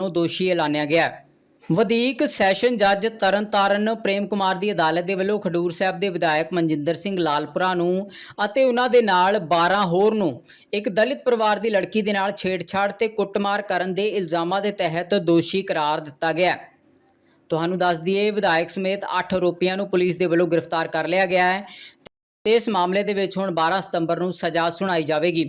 ਨੂੰ ਦੋਸ਼ੀ ਐਲਾਨਿਆ ਗਿਆ ਵਧੀਕ ਸੈਸ਼ਨ ਜੱਜ ਤਰਨਤਾਰਨ ਪ੍ਰੇਮ ਕੁਮਾਰ ਦੀ ਅਦਾਲਤ ਦੇ ਵੱਲੋਂ ਖਡੂਰ ਸਾਹਿਬ ਦੇ ਵਿਧਾਇਕ ਮਨਜਿੰਦਰ ਸਿੰਘ ਲਾਲਪੁਰਾ ਨੂੰ ਅਤੇ ਉਹਨਾਂ ਦੇ ਨਾਲ 12 ਹੋਰ ਨੂੰ ਇੱਕ ਦਲਿਤ ਪਰਿਵਾਰ ਦੀ ਲੜਕੀ ਦੇ ਨਾਲ ਛੇੜਛਾੜ ਤੇ ਕੁੱਟਮਾਰ ਕਰਨ ਦੇ ਇਲਜ਼ਾਮਾਂ ਦੇ ਤਹਿਤ ਦੋਸ਼ੀ ਕਰਾਰ ਦਿੱਤਾ ਗਿਆ ਤੁਹਾਨੂੰ ਦੱਸ ਦਈਏ, ਵਿਧਾਇਕ ਸਮੇਤ 8 ਆਰੋਪੀਆਂ ਨੂੰ ਪੁਲਿਸ ਦੇ ਵੱਲੋਂ ਗ੍ਰਿਫਤਾਰ ਕਰ ਲਿਆ ਗਿਆ ਹੈ। ਤੇ ਇਸ ਮਾਮਲੇ ਦੇ ਵਿੱਚ ਹੁਣ 12 ਸਤੰਬਰ ਨੂੰ ਸਜ਼ਾ ਸੁਣਾਈ ਜਾਵੇਗੀ।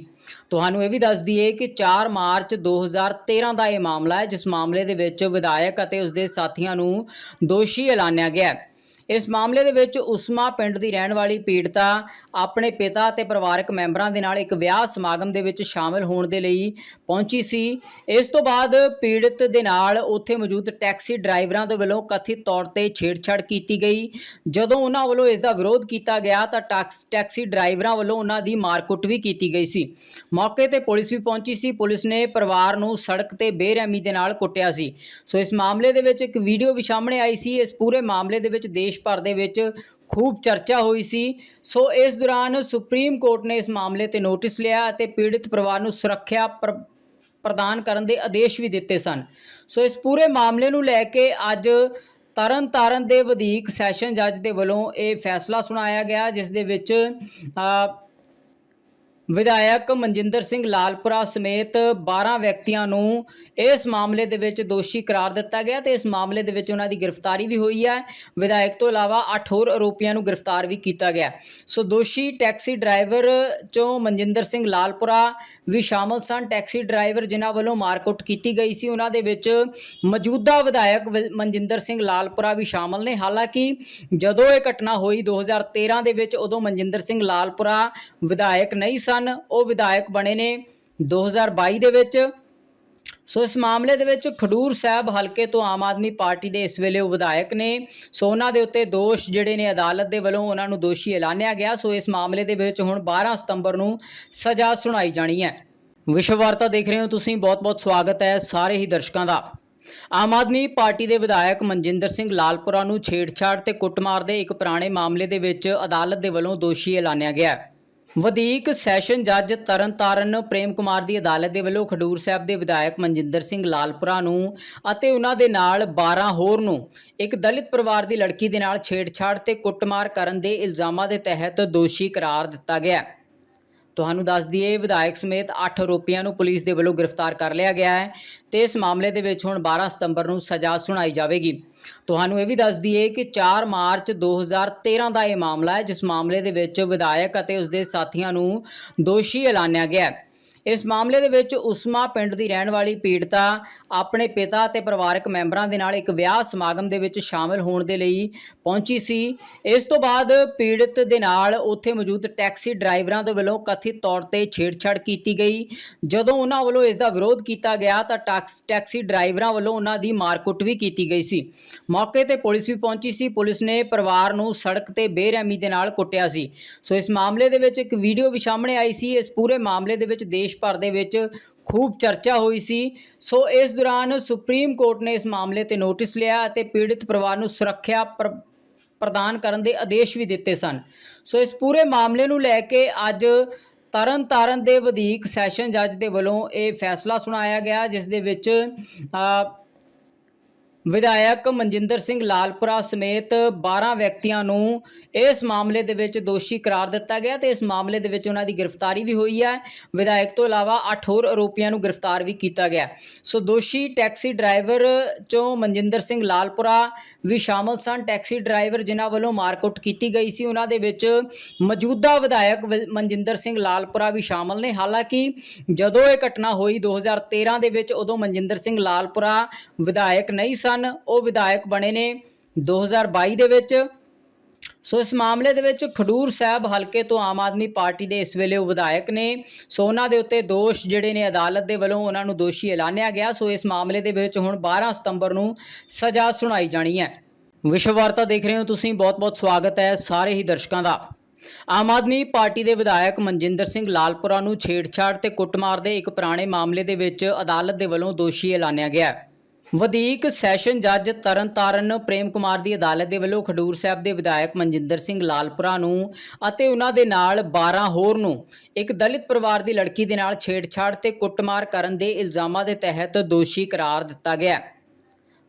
ਤੁਹਾਨੂੰ ਇਹ ਵੀ ਦੱਸ ਦਈਏ ਕਿ 4 ਮਾਰਚ 2013 ਦਾ ਇਹ ਮਾਮਲਾ ਹੈ, ਜਿਸ ਮਾਮਲੇ ਦੇ ਵਿੱਚ ਵਿਧਾਇਕ ਅਤੇ ਉਸਦੇ ਸਾਥੀਆਂ ਨੂੰ ਦੋਸ਼ੀ ਐਲਾਨਿਆ ਗਿਆ ਹੈ। ਇਸ ਮਾਮਲੇ ਦੇ ਵਿੱਚ ਉਸਮਾ ਪਿੰਡ ਦੀ ਰਹਿਣ ਵਾਲੀ ਪੀੜਤਾ ਆਪਣੇ ਪਿਤਾ ਅਤੇ ਪਰਿਵਾਰਕ ਮੈਂਬਰਾਂ ਦੇ ਨਾਲ ਇੱਕ ਵਿਆਹ ਸਮਾਗਮ ਦੇ ਵਿੱਚ ਸ਼ਾਮਲ ਹੋਣ ਦੇ ਲਈ ਪਹੁੰਚੀ ਸੀ। ਇਸ ਤੋਂ ਬਾਅਦ ਪੀੜਤ ਦੇ ਨਾਲ ਉੱਥੇ ਮੌਜੂਦ ਟੈਕਸੀ ਡਰਾਈਵਰਾਂ ਦੇ ਵੱਲੋਂ ਕਥਿਤ ਤੌਰ ਤੇ ਛੇੜਛਾੜ ਕੀਤੀ ਗਈ। ਜਦੋਂ ਉਹਨਾਂ ਵੱਲੋਂ ਇਸ ਦਾ ਵਿਰੋਧ ਕੀਤਾ ਗਿਆ ਤਾਂ ਟੈਕਸ- ਟੈਕਸੀ ਡਰਾਈਵਰਾਂ ਵੱਲੋਂ ਉਹਨਾਂ ਦੀ ਮਾਰਕੁੱਟ ਵੀ ਕੀਤੀ ਗਈ ਸੀ। ਮੌਕੇ ਤੇ ਪੁਲਿਸ ਵੀ ਪਹੁੰਚੀ ਸੀ। ਪੁਲਿਸ ਨੇ ਪਰਿਵਾਰ ਨੂੰ ਸੜਕ ਤੇ ਬੇਰਹਿਮੀ ਦੇ ਨਾਲ ਕੁੱਟਿਆ ਸੀ। ਸੋ ਇਸ ਮਾਮਲੇ ਦੇ ਵਿੱਚ ਇੱਕ ਵੀਡੀਓ ਵੀ ਸਾਹਮਣੇ ਆਈ ਸੀ। ਇਸ ਪੂਰੇ ਮਾਮਲੇ ਦੇ ਵਿੱਚ ਦੇਸ਼ ਭਰ ਦੇ ਵਿੱਚ ਖੂਬ ਚਰਚਾ ਹੋਈ ਸੀ। ਸੋ ਇਸ ਦੌਰਾਨ ਸੁਪਰੀਮ ਕੋਰਟ ਨੇ ਇਸ ਮਾਮਲੇ ਤੇ ਨੋਟਿਸ ਲਿਆ ਅਤੇ ਪੀੜਿਤ ਪਰਿਵਾਰ ਨੂੰ ਸੁਰੱਖਿਆ ਪ੍ਰ- ਪ੍ਰਦਾਨ ਕਰਨ ਦੇ ਆਦੇਸ਼ ਵੀ ਦਿੱਤੇ ਸਨ। ਸੋ ਇਸ ਪੂਰੇ ਮਾਮਲੇ ਨੂੰ ਲੈ ਕੇ ਅੱਜ ਤਰਨ ਤਾਰਨ ਦੇ ਵਧੀਕ ਸੈਸ਼ਨ ਜੱਜ ਦੇ ਵੱਲੋਂ ਇਹ ਫੈਸਲਾ ਸੁਣਾਇਆ ਗਿਆ, ਜਿਸ ਦੇ ਵਿੱਚ ਵਿਧਾਇਕ ਮਨਜਿੰਦਰ ਸਿੰਘ ਲਾਲਪੁਰਾ ਸਮੇਤ 12 ਵਿਅਕਤੀਆਂ ਨੂੰ ਇਸ ਮਾਮਲੇ ਦੇ ਵਿੱਚ ਦੋਸ਼ੀ ਕਰਾਰ ਦਿੱਤਾ ਗਿਆ ਤੇ ਇਸ ਮਾਮਲੇ ਦੇ ਵਿੱਚ ਉਹਨਾਂ ਦੀ ਗ੍ਰਿਫਤਾਰੀ ਵੀ ਹੋਈ ਹੈ। ਵਿਧਾਇਕ ਤੋਂ ਇਲਾਵਾ 8 ਹੋਰ ਆਰੋਪੀਆਂ ਨੂੰ ਗ੍ਰਿਫਤਾਰ ਵੀ ਕੀਤਾ ਗਿਆ। ਸੋ ਦੋਸ਼ੀ ਟੈਕਸੀ ਡਰਾਈਵਰ ਚੋਂ ਮਨਜਿੰਦਰ ਸਿੰਘ ਲਾਲਪੁਰਾ ਵੀ ਸ਼ਾਮਲ ਸਨ। ਟੈਕਸੀ ਡਰਾਈਵਰ ਜਿਨ੍ਹਾਂ ਵੱਲੋਂ ਮਾਰਕੁੱਟ ਕੀਤੀ ਗਈ ਸੀ, ਉਹਨਾਂ ਦੇ ਵਿੱਚ ਮੌਜੂਦਾ ਵਿਧਾਇਕ ਵਿ- ਮਨਜਿੰਦਰ ਸਿੰਘ ਲਾਲਪੁਰਾ ਵੀ ਸ਼ਾਮਲ ਨੇ। ਹਾਲਾਂਕਿ ਜਦੋਂ ਇਹ ਘਟਨਾ ਹੋਈ 2013 ਦੇ ਵਿੱਚ ਉਦੋਂ ਮਨਜਿੰਦਰ ਸਿੰਘ ਲਾਲਪੁਰਾ ਵਿਧਾਇਕ ਨਹੀਂ ਸਨ। ਉਹ ਵਿਧਾਇਕ ਬਣੇ ਨੇ। 2022 ਦੇ ਵਿੱਚ, ਸੋ ਇਸ ਮਾਮਲੇ ਦੇ ਵਿੱਚ ਖਡੂਰ ਸਾਹਿਬ ਹਲਕੇ ਤੋਂ ਆਮ ਆਦਮੀ ਪਾਰਟੀ ਦੇ ਇਸ ਵੇਲੇ ਉਹ ਵਿਧਾਇਕ ਨੇ। ਸੋ ਉਹਨਾਂ ਦੇ ਉੱਤੇ ਦੋਸ਼ ਜਿਹੜੇ ਨੇ ਅਦਾਲਤ ਦੇ ਵੱਲੋਂ ਉਹਨਾਂ ਨੂੰ ਦੋਸ਼ੀ ਐਲਾਨਿਆ ਗਿਆ। ਸੋ ਇਸ ਮਾਮਲੇ ਦੇ ਵਿੱਚ ਹੁਣ 12 ਸਤੰਬਰ ਨੂੰ ਸਜ਼ਾ ਸੁਣਾਈ ਜਾਣੀ ਹੈ। ਵਿਸ਼ਵ ਵਾਰਤਾ ਦੇਖ ਰਹੇ ਹੋ ਤੁਸੀਂ। ਬਹੁਤ-ਬਹੁਤ ਸਵਾਗਤ ਹੈ ਸਾਰੇ ਹੀ ਦਰਸ਼ਕਾਂ ਦਾ। ਆਮ ਆਦਮੀ ਪਾਰਟੀ ਦੇ ਵਿਧਾਇਕ ਮਨਜਿੰਦਰ ਸਿੰਘ ਲਾਲਪੁਰਾ ਨੂੰ ਛੇੜਛਾੜ ਤੇ ਕੁੱਟਮਾਰ ਦੇ ਇੱਕ ਪੁਰਾਣੇ ਮਾਮਲੇ ਦੇ ਵਿੱਚ ਅਦਾਲਤ ਦੇ ਵੱਲੋਂ ਦੋਸ਼ੀ ਐਲਾਨਿਆ ਗਿਆ ਹੈ। ਵਧੀਕ ਸੈਸ਼ਨ ਜੱਜ ਤਰਨਤਾਰਨ ਪ੍ਰੇਮ ਕੁਮਾਰ ਦੀ ਅਦਾਲਤ ਦੇ ਵੱਲੋਂ ਖਡੂਰ ਸਾਹਿਬ ਦੇ ਵਿਧਾਇਕ ਮਨਜਿੰਦਰ ਸਿੰਘ ਲਾਲਪੁਰਾ ਨੂੰ ਅਤੇ ਉਹਨਾਂ ਦੇ ਨਾਲ 12 ਹੋਰ ਨੂੰ ਇੱਕ ਦਲਿਤ ਪਰਿਵਾਰ ਦੀ ਲੜਕੀ ਦੇ ਨਾਲ ਛੇੜਛਾੜ ਤੇ ਕੁੱਟਮਾਰ ਕਰਨ ਦੇ ਇਲਜ਼ਾਮਾਂ ਦੇ ਤਹਿਤ ਦੋਸ਼ੀ ਕਰਾਰ ਦਿੱਤਾ ਗਿਆ। ਹੈ ਤੁਹਾਨੂੰ ਦੱਸ ਦਈਏ, ਵਿਧਾਇਕ ਸਮੇਤ 8 ਆਰੋਪੀਆਂ ਨੂੰ ਪੁਲਿਸ ਦੇ ਵੱਲੋਂ ਗ੍ਰਿਫਤਾਰ ਕਰ ਲਿਆ ਗਿਆ ਹੈ ਤੇ ਇਸ ਮਾਮਲੇ ਦੇ ਵਿੱਚ ਹੁਣ 12 ਸਤੰਬਰ ਨੂੰ ਸਜ਼ਾ ਸੁਣਾਈ ਜਾਵੇਗੀ। ਤੁਹਾਨੂੰ ਇਹ ਵੀ ਦੱਸ ਦਈਏ ਕਿ 4 ਮਾਰਚ 2013 ਦਾ ਇਹ ਮਾਮਲਾ ਹੈ, ਜਿਸ ਮਾਮਲੇ ਦੇ ਵਿੱਚ ਵਿਧਾਇਕ ਅਤੇ ਉਸਦੇ ਸਾਥੀਆਂ ਨੂੰ ਦੋਸ਼ੀ ਐਲਾਨਿਆ ਗਿਆ ਹੈ। ਇਸ ਮਾਮਲੇ ਦੇ ਵਿੱਚ ਉਸਮਾ ਪਿੰਡ ਦੀ ਰਹਿਣ ਵਾਲੀ ਪੀੜਤਾ ਆਪਣੇ ਪਿਤਾ ਅਤੇ ਪਰਿਵਾਰਕ ਮੈਂਬਰਾਂ ਦੇ ਨਾਲ ਇੱਕ ਵਿਆਹ ਸਮਾਗਮ ਦੇ ਵਿੱਚ ਸ਼ਾਮਲ ਹੋਣ ਦੇ ਲਈ ਪਹੁੰਚੀ ਸੀ। ਇਸ ਤੋਂ ਬਾਅਦ ਪੀੜਤ ਦੇ ਨਾਲ ਉੱਥੇ ਮੌਜੂਦ ਟੈਕਸੀ ਡਰਾਈਵਰਾਂ ਦੇ ਵੱਲੋਂ ਕਥਿਤ ਤੌਰ ਤੇ ਛੇੜਛਾੜ ਕੀਤੀ ਗਈ। ਜਦੋਂ ਉਹਨਾਂ ਵੱਲੋਂ ਇਸ ਦਾ ਵਿਰੋਧ ਕੀਤਾ ਗਿਆ ਤਾਂ ਟੈਕਸ- ਟੈਕਸੀ ਡਰਾਈਵਰਾਂ ਵੱਲੋਂ ਉਹਨਾਂ ਦੀ ਮਾਰਕੁੱਟ ਵੀ ਕੀਤੀ ਗਈ ਸੀ। ਮੌਕੇ ਤੇ ਪੁਲਿਸ ਵੀ ਪਹੁੰਚੀ ਸੀ। ਪੁਲਿਸ ਨੇ ਪਰਿਵਾਰ ਨੂੰ ਸੜਕ ਤੇ ਬੇਰਹਿਮੀ ਦੇ ਨਾਲ ਕੁੱਟਿਆ ਸੀ। ਸੋ ਇਸ ਮਾਮਲੇ ਦੇ ਵਿੱਚ ਇੱਕ ਵੀਡੀਓ ਵੀ ਸਾਹਮਣੇ ਆਈ ਸੀ। ਇਸ ਪੂਰੇ ਮਾਮਲੇ ਦੇ ਵਿੱਚ ਦੇਸ਼ ਦੇਸ਼ ਭਰ ਦੇ ਵਿੱਚ ਖੂਬ ਚਰਚਾ ਹੋਈ ਸੀ। ਸੋ ਇਸ ਦੌਰਾਨ ਸੁਪਰੀਮ ਕੋਰਟ ਨੇ ਇਸ ਮਾਮਲੇ ਤੇ ਨੋਟਿਸ ਲਿਆ ਅਤੇ ਪੀੜਿਤ ਪਰਿਵਾਰ ਨੂੰ ਸੁਰੱਖਿਆ ਪ੍ਰਦਾਨ ਕਰਨ ਦੇ ਆਦੇਸ਼ ਵੀ ਦਿੱਤੇ ਸਨ। ਸੋ ਇਸ ਪੂਰੇ ਮਾਮਲੇ ਨੂੰ ਲੈ ਕੇ ਅੱਜ ਤਰਨ ਤਾਰਨ ਦੇ ਵਧੀਕ ਸੈਸ਼ਨ ਜੱਜ ਦੇ ਵੱਲੋਂ ਇਹ ਫੈਸਲਾ ਸੁਣਾਇਆ ਗਿਆ, ਜਿਸ ਦੇ ਵਿੱਚ ਵਿਧਾਇਕ ਮਨਜਿੰਦਰ ਸਿੰਘ ਲਾਲਪੁਰਾ ਸਮੇਤ 12 ਵਿਅਕਤੀਆਂ ਨੂੰ ਇਸ ਮਾਮਲੇ ਦੇ ਵਿੱਚ ਦੋਸ਼ੀ ਕਰਾਰ ਦਿੱਤਾ ਗਿਆ ਤੇ ਇਸ ਮਾਮਲੇ ਦੇ ਵਿੱਚ ਉਹਨਾਂ ਦੀ ਗ੍ਰਿਫਤਾਰੀ ਵੀ ਹੋਈ ਹੈ। ਵਿਧਾਇਕ ਤੋਂ ਇਲਾਵਾ 8 ਹੋਰ ਆਰੋਪੀਆਂ ਨੂੰ ਗ੍ਰਿਫਤਾਰ ਵੀ ਕੀਤਾ ਗਿਆ। ਸੋ ਦੋਸ਼ੀ ਟੈਕਸੀ ਡਰਾਈਵਰ ਚੋਂ ਮਨਜਿੰਦਰ ਸਿੰਘ ਲਾਲਪੁਰਾ ਵੀ ਸ਼ਾਮਲ ਸਨ। ਟੈਕਸੀ ਡਰਾਈਵਰ ਜਿਨ੍ਹਾਂ ਵੱਲੋਂ ਮਾਰਕੁੱਟ ਕੀਤੀ ਗਈ ਸੀ, ਉਹਨਾਂ ਦੇ ਵਿੱਚ ਮੌਜੂਦਾ ਵਿਧਾਇਕ ਵਿ- ਮਨਜਿੰਦਰ ਸਿੰਘ ਲਾਲਪੁਰਾ ਵੀ ਸ਼ਾਮਲ ਨੇ। ਹਾਲਾਂਕਿ ਜਦੋਂ ਇਹ ਘਟਨਾ ਹੋਈ 2013 ਦੇ ਵਿੱਚ, ਉਦੋਂ ਮਨਜਿੰਦਰ ਸਿੰਘ ਲਾਲਪੁਰਾ ਵਿਧਾਇਕ ਨਹੀਂ ਸਨ। ਉਹ ਵਿਧਾਇਕ ਬਣੇ ਨੇ। 2022 ਦੇ ਵਿੱਚ, ਸੋ ਇਸ ਮਾਮਲੇ ਦੇ ਵਿੱਚ ਖਡੂਰ ਸਾਹਿਬ ਹਲਕੇ ਤੋਂ ਆਮ ਆਦਮੀ ਪਾਰਟੀ ਦੇ ਇਸ ਵੇਲੇ ਉਹ ਵਿਧਾਇਕ ਨੇ। ਸੋ ਉਹਨਾਂ ਦੇ ਉੱਤੇ ਦੋਸ਼ ਜਿਹੜੇ ਨੇ ਅਦਾਲਤ ਦੇ ਵੱਲੋਂ ਉਹਨਾਂ ਨੂੰ ਦੋਸ਼ੀ ਐਲਾਨਿਆ ਗਿਆ। ਸੋ ਇਸ ਮਾਮਲੇ ਦੇ ਵਿੱਚ ਹੁਣ 12 ਸਤੰਬਰ ਨੂੰ ਸਜ਼ਾ ਸੁਣਾਈ ਜਾਣੀ ਹੈ। ਵਿਸ਼ਵ ਵਾਰਤਾ ਦੇਖ ਰਹੇ ਹੋ ਤੁਸੀਂ। ਬਹੁਤ-ਬਹੁਤ ਸਵਾਗਤ ਹੈ ਸਾਰੇ ਹੀ ਦਰਸ਼ਕਾਂ ਦਾ। ਆਮ ਆਦਮੀ ਪਾਰਟੀ ਦੇ ਵਿਧਾਇਕ ਮਨਜਿੰਦਰ ਸਿੰਘ ਲਾਲਪੁਰਾ ਨੂੰ ਛੇੜਛਾੜ ਤੇ ਕੁੱਟਮਾਰ ਦੇ ਇੱਕ ਪੁਰਾਣੇ ਮਾਮਲੇ ਦੇ ਵਿੱਚ ਅਦਾਲਤ ਦੇ ਵੱਲੋਂ ਦੋਸ਼ੀ ਐਲਾਨਿਆ ਗਿਆ ਹੈ। ਵਧੀਕ ਸੈਸ਼ਨ ਜੱਜ ਤਰਨਤਾਰਨ ਪ੍ਰੇਮ ਕੁਮਾਰ ਦੀ ਅਦਾਲਤ ਦੇ ਵੱਲੋਂ ਖਡੂਰ ਸਾਹਿਬ ਦੇ ਵਿਧਾਇਕ ਮਨਜਿੰਦਰ ਸਿੰਘ ਲਾਲਪੁਰਾ ਨੂੰ ਅਤੇ ਉਹਨਾਂ ਦੇ ਨਾਲ 12 ਹੋਰ ਨੂੰ ਇੱਕ ਦਲਿਤ ਪਰਿਵਾਰ ਦੀ ਲੜਕੀ ਦੇ ਨਾਲ ਛੇੜਛਾੜ ਤੇ ਕੁੱਟਮਾਰ ਕਰਨ ਦੇ ਇਲਜ਼ਾਮਾਂ ਦੇ ਤਹਿਤ ਦੋਸ਼ੀ ਕਰਾਰ ਦਿੱਤਾ ਗਿਆ ਹੈ।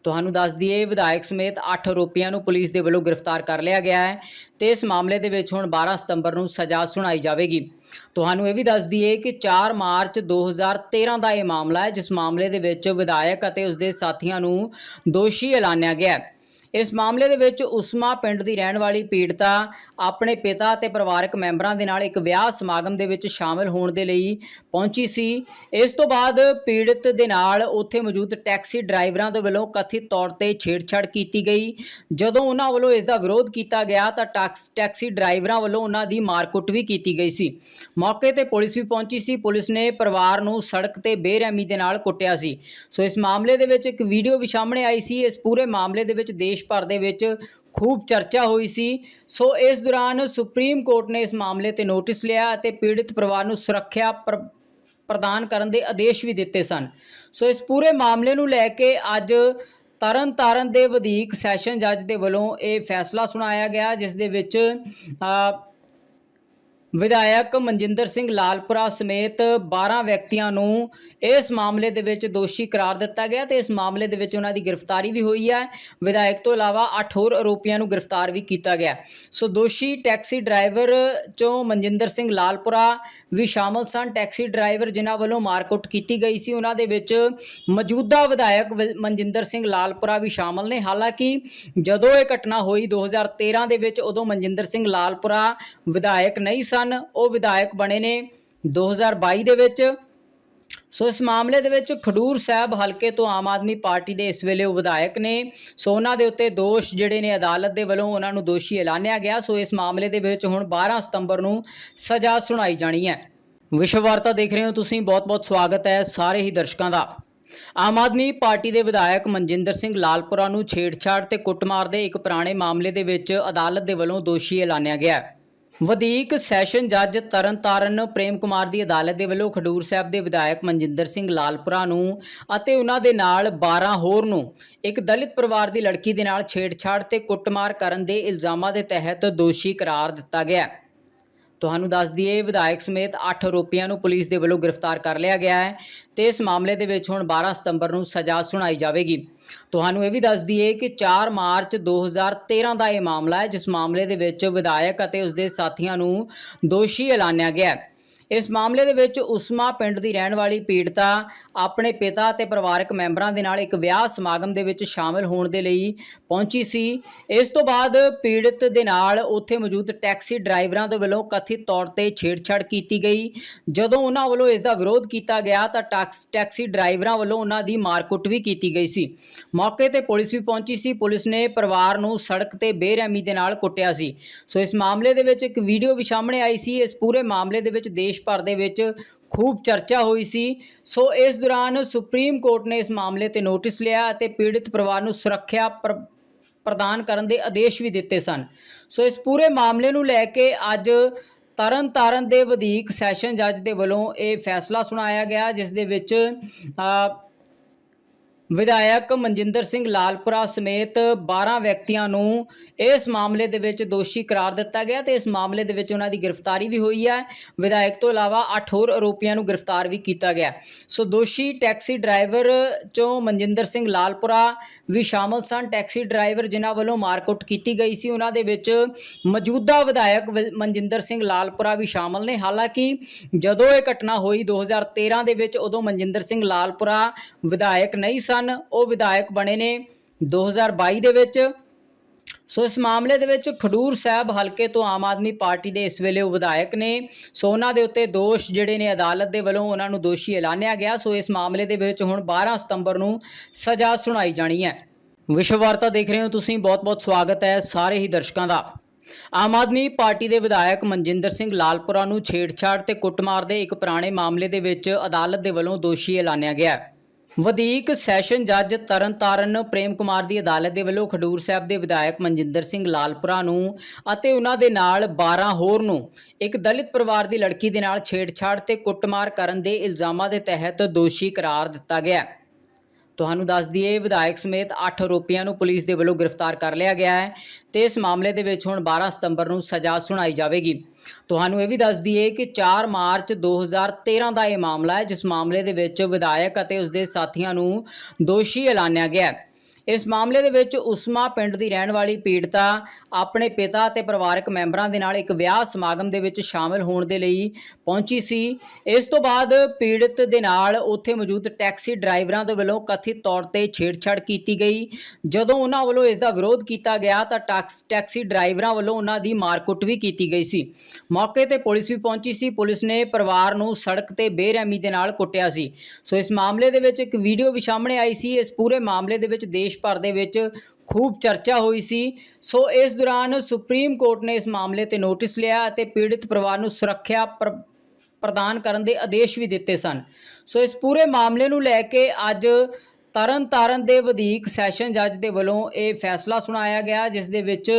ਤੁਹਾਨੂੰ ਦੱਸ ਦਈਏ, ਵਿਧਾਇਕ ਸਮੇਤ 8 ਆਰੋਪੀਆਂ ਨੂੰ ਪੁਲਿਸ ਦੇ ਵੱਲੋਂ ਗ੍ਰਿਫਤਾਰ ਕਰ ਲਿਆ ਗਿਆ ਹੈ ਤੇ ਇਸ ਮਾਮਲੇ ਦੇ ਵਿੱਚ ਹੁਣ 12 ਸਤੰਬਰ ਨੂੰ ਸਜ਼ਾ ਸੁਣਾਈ ਜਾਵੇਗੀ। ਤੁਹਾਨੂੰ ਇਹ ਵੀ ਦੱਸ ਦਈਏ ਕਿ 4 ਮਾਰਚ 2013 ਦਾ ਇਹ ਮਾਮਲਾ ਹੈ, ਜਿਸ ਮਾਮਲੇ ਦੇ ਵਿੱਚ ਵਿਧਾਇਕ ਅਤੇ ਉਸ ਦੇ ਸਾਥੀਆਂ ਨੂੰ ਦੋਸ਼ੀ ਐਲਾਨਿਆ ਗਿਆ ਹੈ। ਇਸ ਮਾਮਲੇ ਦੇ ਵਿੱਚ ਉਸਮਾ ਪਿੰਡ ਦੀ ਰਹਿਣ ਵਾਲੀ ਪੀੜਤਾ ਆਪਣੇ ਪਿਤਾ ਅਤੇ ਪਰਿਵਾਰਕ ਮੈਂਬਰਾਂ ਦੇ ਨਾਲ ਇੱਕ ਵਿਆਹ ਸਮਾਗਮ ਦੇ ਵਿੱਚ ਸ਼ਾਮਲ ਹੋਣ ਦੇ ਲਈ ਪਹੁੰਚੀ ਸੀ। ਇਸ ਤੋਂ ਬਾਅਦ ਪੀੜਤ ਦੇ ਨਾਲ ਉੱਥੇ ਮੌਜੂਦ ਟੈਕਸੀ ਡਰਾਈਵਰਾਂ ਦੇ ਵੱਲੋਂ ਕਥਿਤ ਤੌਰ ਤੇ ਛੇੜਛਾੜ ਕੀਤੀ ਗਈ। ਜਦੋਂ ਉਹਨਾਂ ਵੱਲੋਂ ਇਸ ਦਾ ਵਿਰੋਧ ਕੀਤਾ ਗਿਆ ਤਾਂ ਟੈਕਸ- ਟੈਕਸੀ ਡਰਾਈਵਰਾਂ ਵੱਲੋਂ ਉਹਨਾਂ ਦੀ ਮਾਰਕੁੱਟ ਵੀ ਕੀਤੀ ਗਈ ਸੀ। ਮੌਕੇ ਤੇ ਪੁਲਿਸ ਵੀ ਪਹੁੰਚੀ ਸੀ। ਪੁਲਿਸ ਨੇ ਪਰਿਵਾਰ ਨੂੰ ਸੜਕ ਤੇ ਬੇਰਹਿਮੀ ਦੇ ਨਾਲ ਕੁੱਟਿਆ ਸੀ। ਸੋ ਇਸ ਮਾਮਲੇ ਦੇ ਵਿੱਚ ਇੱਕ ਵੀਡੀਓ ਵੀ ਸਾਹਮਣੇ ਆਈ ਸੀ। ਇਸ ਪੂਰੇ ਮਾਮਲੇ ਦੇ ਵਿੱਚ ਦੇਸ਼ ਦੇਸ਼ ਭਰ ਦੇ ਵਿੱਚ ਖੂਬ ਚਰਚਾ ਹੋਈ ਸੀ। ਸੋ ਇਸ ਦੌਰਾਨ ਸੁਪਰੀਮ ਕੋਰਟ ਨੇ ਇਸ ਮਾਮਲੇ ਤੇ ਨੋਟਿਸ ਲਿਆ ਅਤੇ ਪੀੜਿਤ ਪਰਿਵਾਰ ਨੂੰ ਸੁਰੱਖਿਆ ਪ੍ਰ- ਪ੍ਰਦਾਨ ਕਰਨ ਦੇ ਆਦੇਸ਼ ਵੀ ਦਿੱਤੇ ਸਨ। ਸੋ ਇਸ ਪੂਰੇ ਮਾਮਲੇ ਨੂੰ ਲੈ ਕੇ ਅੱਜ ਤਰਨ ਤਾਰਨ ਦੇ ਵਧੀਕ ਸੈਸ਼ਨ ਜੱਜ ਦੇ ਵੱਲੋਂ ਇਹ ਫੈਸਲਾ ਸੁਣਾਇਆ ਗਿਆ, ਜਿਸ ਦੇ ਵਿੱਚ ਵਿਧਾਇਕ ਮਨਜਿੰਦਰ ਸਿੰਘ ਲਾਲਪੁਰਾ ਸਮੇਤ 12 ਵਿਅਕਤੀਆਂ ਨੂੰ ਇਸ ਮਾਮਲੇ ਦੇ ਵਿੱਚ ਦੋਸ਼ੀ ਕਰਾਰ ਦਿੱਤਾ ਗਿਆ ਤੇ ਇਸ ਮਾਮਲੇ ਦੇ ਵਿੱਚ ਉਹਨਾਂ ਦੀ ਗ੍ਰਿਫਤਾਰੀ ਵੀ ਹੋਈ ਹੈ। ਵਿਧਾਇਕ ਤੋਂ ਇਲਾਵਾ 8 ਹੋਰ ਆਰੋਪੀਆਂ ਨੂੰ ਗ੍ਰਿਫਤਾਰ ਵੀ ਕੀਤਾ ਗਿਆ। ਸੋ ਦੋਸ਼ੀ ਟੈਕਸੀ ਡਰਾਈਵਰ ਚੋਂ ਮਨਜਿੰਦਰ ਸਿੰਘ ਲਾਲਪੁਰਾ ਵੀ ਸ਼ਾਮਲ ਸਨ। ਟੈਕਸੀ ਡਰਾਈਵਰ ਜਿਨ੍ਹਾਂ ਵੱਲੋਂ ਮਾਰਕੁੱਟ ਕੀਤੀ ਗਈ ਸੀ, ਉਹਨਾਂ ਦੇ ਵਿੱਚ ਮੌਜੂਦਾ ਵਿਧਾਇਕ ਵਿ- ਮਨਜਿੰਦਰ ਸਿੰਘ ਲਾਲਪੁਰਾ ਵੀ ਸ਼ਾਮਲ ਨੇ। ਹਾਲਾਂਕਿ ਜਦੋਂ ਇਹ ਘਟਨਾ ਹੋਈ 2013 ਦੇ ਵਿੱਚ, ਉਦੋਂ ਮਨਜਿੰਦਰ ਸਿੰਘ ਲਾਲਪੁਰਾ ਵਿਧਾਇਕ ਨਹੀਂ ਸਨ। ਉਹ ਵਿਧਾਇਕ ਬਣੇ ਨੇ। 2022 ਦੇ ਵਿੱਚ, ਸੋ ਇਸ ਮਾਮਲੇ ਦੇ ਵਿੱਚ ਖਡੂਰ ਸਾਹਿਬ ਹਲਕੇ ਤੋਂ ਆਮ ਆਦਮੀ ਪਾਰਟੀ ਦੇ ਇਸ ਵੇਲੇ ਉਹ ਵਿਧਾਇਕ ਨੇ। ਸੋ ਉਹਨਾਂ ਦੇ ਉੱਤੇ ਦੋਸ਼ ਜਿਹੜੇ ਨੇ ਅਦਾਲਤ ਦੇ ਵੱਲੋਂ ਉਹਨਾਂ ਨੂੰ ਦੋਸ਼ੀ ਐਲਾਨਿਆ ਗਿਆ। ਸੋ ਇਸ ਮਾਮਲੇ ਦੇ ਵਿੱਚ ਹੁਣ 12 ਸਤੰਬਰ ਨੂੰ ਸਜ਼ਾ ਸੁਣਾਈ ਜਾਣੀ ਹੈ। ਵਿਸ਼ਵ ਵਾਰਤਾ ਦੇਖ ਰਹੇ ਹੋ ਤੁਸੀਂ। ਬਹੁਤ-ਬਹੁਤ ਸਵਾਗਤ ਹੈ ਸਾਰੇ ਹੀ ਦਰਸ਼ਕਾਂ ਦਾ। ਆਮ ਆਦਮੀ ਪਾਰਟੀ ਦੇ ਵਿਧਾਇਕ ਮਨਜਿੰਦਰ ਸਿੰਘ ਲਾਲਪੁਰਾ ਨੂੰ ਛੇੜਛਾੜ ਤੇ ਕੁੱਟਮਾਰ ਦੇ ਇੱਕ ਪੁਰਾਣੇ ਮਾਮਲੇ ਦੇ ਵਿੱਚ ਅਦਾਲਤ ਦੇ ਵੱਲੋਂ ਦੋਸ਼ੀ ਐਲਾਨਿਆ ਗਿਆ ਹੈ। ਵਧੀਕ ਸੈਸ਼ਨ ਜੱਜ ਤਰਨਤਾਰਨ ਪ੍ਰੇਮ ਕੁਮਾਰ ਦੀ ਅਦਾਲਤ ਦੇ ਵੱਲੋਂ ਖਡੂਰ ਸਾਹਿਬ ਦੇ ਵਿਧਾਇਕ ਮਨਜਿੰਦਰ ਸਿੰਘ ਲਾਲਪੁਰਾ ਨੂੰ ਅਤੇ ਉਹਨਾਂ ਦੇ ਨਾਲ 12 ਹੋਰ ਨੂੰ ਇੱਕ ਦਲਿਤ ਪਰਿਵਾਰ ਦੀ ਲੜਕੀ ਦੇ ਨਾਲ ਛੇੜਛਾੜ ਤੇ ਕੁੱਟਮਾਰ ਕਰਨ ਦੇ ਇਲਜ਼ਾਮਾਂ ਦੇ ਤਹਿਤ ਦੋਸ਼ੀ ਕਰਾਰ ਦਿੱਤਾ ਗਿਆ ਹੈ। ਤੁਹਾਨੂੰ ਦੱਸ ਦਈਏ, ਵਿਧਾਇਕ ਸਮੇਤ 8 ਆਰੋਪੀਆਂ ਨੂੰ ਪੁਲਿਸ ਦੇ ਵੱਲੋਂ ਗ੍ਰਿਫਤਾਰ ਕਰ ਲਿਆ ਗਿਆ ਹੈ ਤੇ ਇਸ ਮਾਮਲੇ ਦੇ ਵਿੱਚ ਹੁਣ 12 ਸਤੰਬਰ ਨੂੰ ਸਜ਼ਾ ਸੁਣਾਈ ਜਾਵੇਗੀ। ਤੁਹਾਨੂੰ ਇਹ ਵੀ ਦੱਸ ਦਈਏ ਕਿ 4 ਮਾਰਚ 2013 ਦਾ ਇਹ ਮਾਮਲਾ ਹੈ, ਜਿਸ ਮਾਮਲੇ ਦੇ ਵਿੱਚ ਵਿਧਾਇਕ ਅਤੇ ਉਸ ਦੇ ਸਾਥੀਆਂ ਨੂੰ ਦੋਸ਼ੀ ਐਲਾਨਿਆ ਗਿਆ ਹੈ। ਇਸ ਮਾਮਲੇ ਦੇ ਵਿੱਚ ਉਸਮਾ ਪਿੰਡ ਦੀ ਰਹਿਣ ਵਾਲੀ ਪੀੜਤਾ ਆਪਣੇ ਪਿਤਾ ਅਤੇ ਪਰਿਵਾਰਕ ਮੈਂਬਰਾਂ ਦੇ ਨਾਲ ਇੱਕ ਵਿਆਹ ਸਮਾਗਮ ਦੇ ਵਿੱਚ ਸ਼ਾਮਲ ਹੋਣ ਦੇ ਲਈ ਪਹੁੰਚੀ ਸੀ। ਇਸ ਤੋਂ ਬਾਅਦ ਪੀੜਤ ਦੇ ਨਾਲ ਉੱਥੇ ਮੌਜੂਦ ਟੈਕਸੀ ਡਰਾਈਵਰਾਂ ਦੇ ਵੱਲੋਂ ਕਥਿਤ ਤੌਰ ਤੇ ਛੇੜਛਾੜ ਕੀਤੀ ਗਈ। ਜਦੋਂ ਉਹਨਾਂ ਵੱਲੋਂ ਇਸ ਦਾ ਵਿਰੋਧ ਕੀਤਾ ਗਿਆ ਤਾਂ ਟੈਕਸ, ਟੈਕਸੀ ਡਰਾਈਵਰਾਂ ਵੱਲੋਂ ਉਹਨਾਂ ਦੀ ਮਾਰਕੁੱਟ ਵੀ ਕੀਤੀ ਗਈ ਸੀ। ਮੌਕੇ ਤੇ ਪੁਲਿਸ ਵੀ ਪਹੁੰਚੀ ਸੀ। ਪੁਲਿਸ ਨੇ ਪਰਿਵਾਰ ਨੂੰ ਸੜਕ ਤੇ ਬੇਰਹਿਮੀ ਦੇ ਨਾਲ ਕੁੱਟਿਆ ਸੀ। ਸੋ ਇਸ ਮਾਮਲੇ ਦੇ ਵਿੱਚ ਇੱਕ ਵੀਡੀਓ ਵੀ ਸਾਹਮਣੇ ਆਈ ਸੀ। ਇਸ ਪੂਰੇ ਮਾਮਲੇ ਦੇ ਵਿੱਚ ਦੇਸ਼ ਭਰ ਦੇ ਵਿੱਚ ਖੂਬ ਚਰਚਾ ਹੋਈ ਸੀ। ਸੋ ਇਸ ਦੌਰਾਨ ਸੁਪਰੀਮ ਕੋਰਟ ਨੇ ਇਸ ਮਾਮਲੇ ਤੇ ਨੋਟਿਸ ਲਿਆ ਅਤੇ ਪੀੜਿਤ ਪਰਿਵਾਰ ਨੂੰ ਸੁਰੱਖਿਆ ਪ੍ਰ- ਪ੍ਰਦਾਨ ਕਰਨ ਦੇ ਆਦੇਸ਼ ਵੀ ਦਿੱਤੇ ਸਨ। ਸੋ ਇਸ ਪੂਰੇ ਮਾਮਲੇ ਨੂੰ ਲੈ ਕੇ ਅੱਜ ਤਰਨ ਤਾਰਨ ਦੇ ਵਧੀਕ ਸੈਸ਼ਨ ਜੱਜ ਦੇ ਵੱਲੋਂ ਇਹ ਫੈਸਲਾ ਸੁਣਾਇਆ ਗਿਆ, ਜਿਸ ਦੇ ਵਿੱਚ ਵਿਧਾਇਕ ਮਨਜਿੰਦਰ ਸਿੰਘ ਲਾਲਪੁਰਾ ਸਮੇਤ 12 ਵਿਅਕਤੀਆਂ ਨੂੰ ਇਸ ਮਾਮਲੇ ਦੇ ਵਿੱਚ ਦੋਸ਼ੀ ਕਰਾਰ ਦਿੱਤਾ ਗਿਆ ਤੇ ਇਸ ਮਾਮਲੇ ਦੇ ਵਿੱਚ ਉਹਨਾਂ ਦੀ ਗ੍ਰਿਫਤਾਰੀ ਵੀ ਹੋਈ ਹੈ। ਵਿਧਾਇਕ ਤੋਂ ਇਲਾਵਾ 8 ਹੋਰ ਆਰੋਪੀਆਂ ਨੂੰ ਗ੍ਰਿਫਤਾਰ ਵੀ ਕੀਤਾ ਗਿਆ। ਸੋ ਦੋਸ਼ੀ ਟੈਕਸੀ ਡਰਾਈਵਰ ਚੋਂ ਮਨਜਿੰਦਰ ਸਿੰਘ ਲਾਲਪੁਰਾ ਵੀ ਸ਼ਾਮਲ ਸਨ। ਟੈਕਸੀ ਡਰਾਈਵਰ ਜਿਨ੍ਹਾਂ ਵੱਲੋਂ ਮਾਰਕੁੱਟ ਕੀਤੀ ਗਈ ਸੀ, ਉਹਨਾਂ ਦੇ ਵਿੱਚ ਮੌਜੂਦਾ ਵਿਧਾਇਕ ਵਿ- ਮਨਜਿੰਦਰ ਸਿੰਘ ਲਾਲਪੁਰਾ ਵੀ ਸ਼ਾਮਲ ਨੇ। ਹਾਲਾਂਕਿ ਜਦੋਂ ਇਹ ਘਟਨਾ ਹੋਈ 2013 ਦੇ ਵਿੱਚ, ਉਦੋਂ ਮਨਜਿੰਦਰ ਸਿੰਘ ਲਾਲਪੁਰਾ ਵਿਧਾਇਕ ਨਹੀਂ ਸਨ। ਉਹ ਵਿਧਾਇਕ ਬਣੇ ਨੇ। 2022 ਦੇ ਵਿੱਚ, ਸੋ ਇਸ ਮਾਮਲੇ ਦੇ ਵਿੱਚ ਖਡੂਰ ਸਾਹਿਬ ਹਲਕੇ ਤੋਂ ਆਮ ਆਦਮੀ ਪਾਰਟੀ ਦੇ ਇਸ ਵੇਲੇ ਉਹ ਵਿਧਾਇਕ ਨੇ। ਸੋ ਉਹਨਾਂ ਦੇ ਉੱਤੇ ਦੋਸ਼ ਜਿਹੜੇ ਨੇ ਅਦਾਲਤ ਦੇ ਵੱਲੋਂ ਉਹਨਾਂ ਨੂੰ ਦੋਸ਼ੀ ਐਲਾਨਿਆ ਗਿਆ। ਸੋ ਇਸ ਮਾਮਲੇ ਦੇ ਵਿੱਚ ਹੁਣ 12 ਸਤੰਬਰ ਨੂੰ ਸਜ਼ਾ ਸੁਣਾਈ ਜਾਣੀ ਹੈ। ਵਿਸ਼ਵ ਵਾਰਤਾ ਦੇਖ ਰਹੇ ਹੋ ਤੁਸੀਂ। ਬਹੁਤ-ਬਹੁਤ ਸਵਾਗਤ ਹੈ ਸਾਰੇ ਹੀ ਦਰਸ਼ਕਾਂ ਦਾ। ਆਮ ਆਦਮੀ ਪਾਰਟੀ ਦੇ ਵਿਧਾਇਕ ਮਨਜਿੰਦਰ ਸਿੰਘ ਲਾਲਪੁਰਾ ਨੂੰ ਛੇੜਛਾੜ ਤੇ ਕੁੱਟਮਾਰ ਦੇ ਇੱਕ ਪੁਰਾਣੇ ਮਾਮਲੇ ਦੇ ਵਿੱਚ ਅਦਾਲਤ ਦੇ ਵੱਲੋਂ ਦੋਸ਼ੀ ਐਲਾਨਿਆ ਗਿਆ ਹੈ। ਵਧੀਕ ਸੈਸ਼ਨ ਜੱਜ ਤਰਨਤਾਰਨ ਪ੍ਰੇਮ ਕੁਮਾਰ ਦੀ ਅਦਾਲਤ ਦੇ ਵੱਲੋਂ ਖਡੂਰ ਸਾਹਿਬ ਦੇ ਵਿਧਾਇਕ ਮਨਜਿੰਦਰ ਸਿੰਘ ਲਾਲਪੁਰਾ ਨੂੰ ਅਤੇ ਉਹਨਾਂ ਦੇ ਨਾਲ 12 ਹੋਰ ਨੂੰ ਇੱਕ ਦਲਿਤ ਪਰਿਵਾਰ ਦੀ ਲੜਕੀ ਦੇ ਨਾਲ ਛੇੜਛਾੜ ਤੇ ਕੁੱਟਮਾਰ ਕਰਨ ਦੇ ਇਲਜ਼ਾਮਾਂ ਦੇ ਤਹਿਤ ਦੋਸ਼ੀ ਕਰਾਰ ਦਿੱਤਾ ਗਿਆ। ਹੈ ਤੁਹਾਨੂੰ ਦੱਸ ਦਈਏ, ਵਿਧਾਇਕ ਸਮੇਤ 8 ਆਰੋਪੀਆਂ ਨੂੰ ਪੁਲਿਸ ਦੇ ਵੱਲੋਂ ਗ੍ਰਿਫਤਾਰ ਕਰ ਲਿਆ ਗਿਆ ਹੈ ਤੇ ਇਸ ਮਾਮਲੇ ਦੇ ਵਿੱਚ ਹੁਣ 12 ਸਤੰਬਰ ਨੂੰ ਸਜ਼ਾ ਸੁਣਾਈ ਜਾਵੇਗੀ। ਤੁਹਾਨੂੰ ਇਹ ਵੀ ਦੱਸ ਦਈਏ ਕਿ 4 ਮਾਰਚ 2013 ਦਾ ਇਹ ਮਾਮਲਾ ਹੈ, ਜਿਸ ਮਾਮਲੇ ਦੇ ਵਿੱਚ ਵਿਧਾਇਕ ਅਤੇ ਉਸਦੇ ਸਾਥੀਆਂ ਨੂੰ ਦੋਸ਼ੀ ਐਲਾਨਿਆ ਗਿਆ ਹੈ। ਇਸ ਮਾਮਲੇ ਦੇ ਵਿੱਚ ਉਸਮਾ ਪਿੰਡ ਦੀ ਰਹਿਣ ਵਾਲੀ ਪੀੜਤਾ ਆਪਣੇ ਪਿਤਾ ਅਤੇ ਪਰਿਵਾਰਕ ਮੈਂਬਰਾਂ ਦੇ ਨਾਲ ਇੱਕ ਵਿਆਹ ਸਮਾਗਮ ਦੇ ਵਿੱਚ ਸ਼ਾਮਲ ਹੋਣ ਦੇ ਲਈ ਪਹੁੰਚੀ ਸੀ। ਇਸ ਤੋਂ ਬਾਅਦ ਪੀੜਤ ਦੇ ਨਾਲ ਉੱਥੇ ਮੌਜੂਦ ਟੈਕਸੀ ਡਰਾਈਵਰਾਂ ਦੇ ਵੱਲੋਂ ਕਥਿਤ ਤੌਰ ਤੇ ਛੇੜਛਾੜ ਕੀਤੀ ਗਈ। ਜਦੋਂ ਉਹਨਾਂ ਵੱਲੋਂ ਇਸ ਦਾ ਵਿਰੋਧ ਕੀਤਾ ਗਿਆ ਤਾਂ ਟੈਕਸ- ਟੈਕਸੀ ਡਰਾਈਵਰਾਂ ਵੱਲੋਂ ਉਹਨਾਂ ਦੀ ਮਾਰਕੁੱਟ ਵੀ ਕੀਤੀ ਗਈ ਸੀ। ਮੌਕੇ ਤੇ ਪੁਲਿਸ ਵੀ ਪਹੁੰਚੀ ਸੀ। ਪੁਲਿਸ ਨੇ ਪਰਿਵਾਰ ਨੂੰ ਸੜਕ ਤੇ ਬੇਰਹਿਮੀ ਦੇ ਨਾਲ ਕੁੱਟਿਆ ਸੀ। ਸੋ ਇਸ ਮਾਮਲੇ ਦੇ ਵਿੱਚ ਇੱਕ ਵੀਡੀਓ ਵੀ ਸਾਹਮਣੇ ਆਈ ਸੀ। ਇਸ ਪੂਰੇ ਮਾਮਲੇ ਦੇ ਵਿੱਚ ਦੇਸ਼ ਦੇਸ਼ ਭਰ ਦੇ ਵਿੱਚ ਖੂਬ ਚਰਚਾ ਹੋਈ ਸੀ। ਸੋ ਇਸ ਦੌਰਾਨ ਸੁਪਰੀਮ ਕੋਰਟ ਨੇ ਇਸ ਮਾਮਲੇ ਤੇ ਨੋਟਿਸ ਲਿਆ ਅਤੇ ਪੀੜਿਤ ਪਰਿਵਾਰ ਨੂੰ ਸੁਰੱਖਿਆ ਪ੍ਰ- ਪ੍ਰਦਾਨ ਕਰਨ ਦੇ ਆਦੇਸ਼ ਵੀ ਦਿੱਤੇ ਸਨ। ਸੋ ਇਸ ਪੂਰੇ ਮਾਮਲੇ ਨੂੰ ਲੈ ਕੇ ਅੱਜ ਤਰਨ ਤਾਰਨ ਦੇ ਵਧੀਕ ਸੈਸ਼ਨ ਜੱਜ ਦੇ ਵੱਲੋਂ ਇਹ ਫੈਸਲਾ ਸੁਣਾਇਆ ਗਿਆ, ਜਿਸ ਦੇ ਵਿੱਚ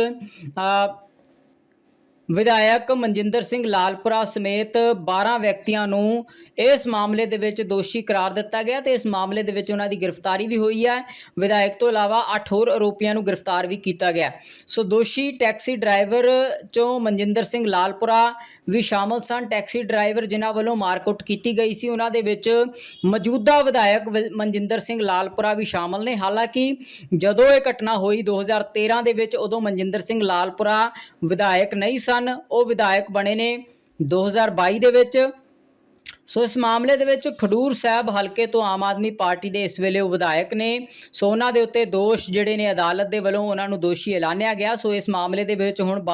ਵਿਧਾਇਕ ਮਨਜਿੰਦਰ ਸਿੰਘ ਲਾਲਪੁਰਾ ਸਮੇਤ 12 ਵਿਅਕਤੀਆਂ ਨੂੰ ਇਸ ਮਾਮਲੇ ਦੇ ਵਿੱਚ ਦੋਸ਼ੀ ਕਰਾਰ ਦਿੱਤਾ ਗਿਆ ਤੇ ਇਸ ਮਾਮਲੇ ਦੇ ਵਿੱਚ ਉਹਨਾਂ ਦੀ ਗ੍ਰਿਫਤਾਰੀ ਵੀ ਹੋਈ ਹੈ। ਵਿਧਾਇਕ ਤੋਂ ਇਲਾਵਾ 8 ਹੋਰ ਆਰੋਪੀਆਂ ਨੂੰ ਗ੍ਰਿਫਤਾਰ ਵੀ ਕੀਤਾ ਗਿਆ। ਸੋ ਦੋਸ਼ੀ ਟੈਕਸੀ ਡਰਾਈਵਰ ਚੋਂ ਮਨਜਿੰਦਰ ਸਿੰਘ ਲਾਲਪੁਰਾ ਵੀ ਸ਼ਾਮਲ ਸਨ। ਟੈਕਸੀ ਡਰਾਈਵਰ ਜਿਨ੍ਹਾਂ ਵੱਲੋਂ ਮਾਰਕੁੱਟ ਕੀਤੀ ਗਈ ਸੀ, ਉਹਨਾਂ ਦੇ ਵਿੱਚ ਮੌਜੂਦਾ ਵਿਧਾਇਕ ਵਿ- ਮਨਜਿੰਦਰ ਸਿੰਘ ਲਾਲਪੁਰਾ ਵੀ ਸ਼ਾਮਲ ਨੇ। ਹਾਲਾਂਕਿ ਜਦੋਂ ਇਹ ਘਟਨਾ ਹੋਈ 2013 ਦੇ ਵਿੱਚ, ਉਦੋਂ ਮਨਜਿੰਦਰ ਸਿੰਘ ਲਾਲਪੁਰਾ ਵਿਧਾਇਕ ਨਹੀਂ ਸਨ। ਉਹ ਵਿਧਾਇਕ ਬਣੇ ਨੇ 2022 ਦੇ ਵਿੱਚ। ਸੋ ਇਸ ਮਾਮਲੇ ਦੇ ਵਿੱਚ ਖਡੂਰ ਸਾਹਿਬ ਹਲਕੇ ਤੋਂ ਆਮ ਆਦਮੀ ਪਾਰਟੀ ਦੇ ਇਸ ਵੇਲੇ ਉਹ ਵਿਧਾਇਕ ਨੇ। ਸੋ ਉਹਨਾਂ ਦੇ ਉੱਤੇ ਦੋਸ਼ ਜਿਹੜੇ ਨੇ ਅਦਾਲਤ ਦੇ ਵੱਲੋਂ ਉਹਨਾਂ ਨੂੰ ਦੋਸ਼ੀ ਐਲਾਨਿਆ ਗਿਆ। ਸੋ ਇਸ ਮਾਮਲੇ ਦੇ ਵਿੱਚ ਹੁਣ ਬਾਹਰ